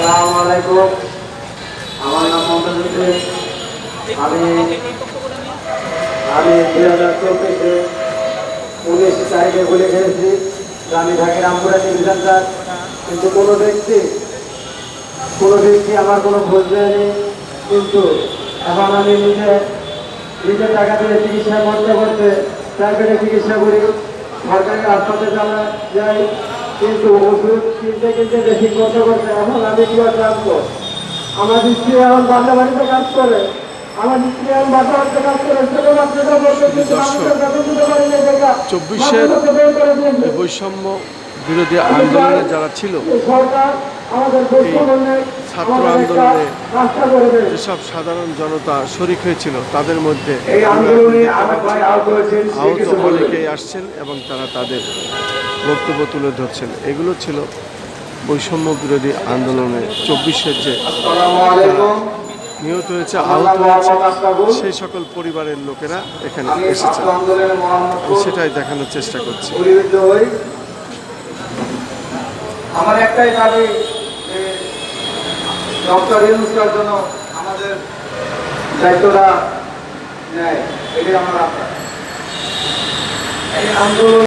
আসসালামু আলাইকুম। আমার নাম মোহাম্মদ হোসেন আমি আমি দুই হাজার খেয়েছি আমি ঢাকা রামপুরা ডিভিশন কিন্তু কোনো ব্যক্তি কোনো ব্যক্তি আমার কোনো খোঁজ নেয়নি। কিন্তু এখন আমি নিজে নিজের টাকা দিয়ে চিকিৎসা করতে করতে প্রাইভেটে চিকিৎসা করি। সরকারি হাসপাতালে যাওয়া যাই কিন্তু ওষুধ কিনতে কিনতে বেশি কষ্ট করছে এখন আমি কি আর জানব আমার স্ত্রী এখন বাড়িতে কাজ করে। আমার স্ত্রী এখন বাসা বাড়িতে কাজ করে সেটা বাচ্চাটা বলতে কিন্তু আমি বেতন দিতে পারি না দেখা চব্বিশের বৈষম্য বিরোধী আন্দোলনে যারা ছিল সরকার বৈষম্যে ছাত্র আন্দোলনে যেসব সাধারণ জনতা শরিক হয়েছিল তাদের মধ্যে এই আহত। অনেকেই আসছেন এবং তারা তাদের বক্তব্য তুলে ধরছেন। এগুলো ছিল বৈষম্য বিরোধী আন্দোলনে চব্বিশের যে নিহত হয়েছে আহত হয়েছে সেই সকল পরিবারের লোকেরা এখানে মোহাম্মদ সেটাই দেখানোর চেষ্টা করছি। আমার একটাই দাবি ডক্টর ইউনুসকার জন্য আমাদের দায়িত্বটা নেয় এটাই আমার আশা। এই আন্দোলন